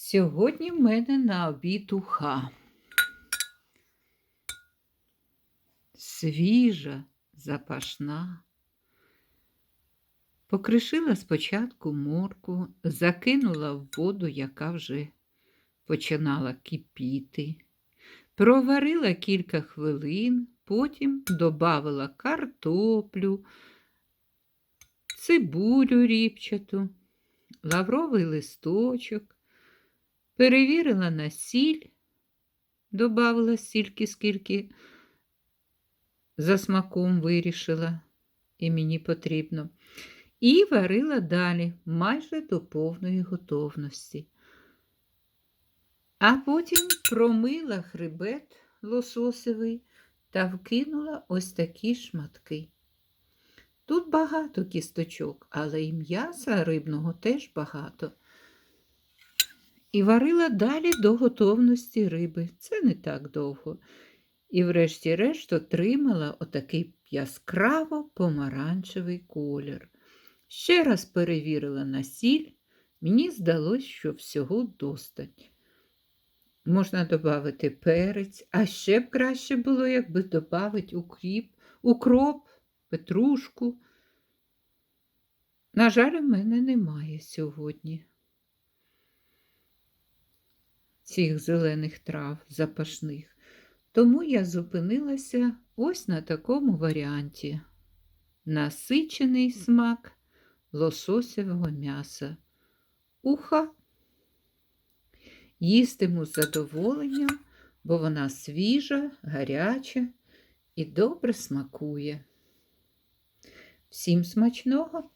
Сьогодні в мене на обід уха. Свіжа, запашна. Покришила спочатку морку, закинула в воду, яка вже починала кипіти. Проварила кілька хвилин, потім додавила картоплю, цибулю ріпчату, лавровий листочок, перевірила на сіль, додавила стільки, скільки за смаком вирішила, і мені потрібно. І варила далі майже до повної готовності. А потім промила хребет лососевий та вкинула ось такі шматки. Тут багато кісточок, але і м'яса рибного теж багато. І варила далі до готовності риби. Це не так довго. І врешті-решт отримала отакий яскраво помаранчевий колір. Ще раз перевірила на сіль, мені здалось, що всього достать. Можна додати перець, а ще б краще було, якби додати укріп, укроп, петрушку. На жаль, у мене немає сьогодні цих зелених трав запашних. Тому я зупинилася ось на такому варіанті. Насичений смак лососевого м'яса. Уха. Їстиму з задоволенням, бо вона свіжа, гаряча і добре смакує. Всім смачного!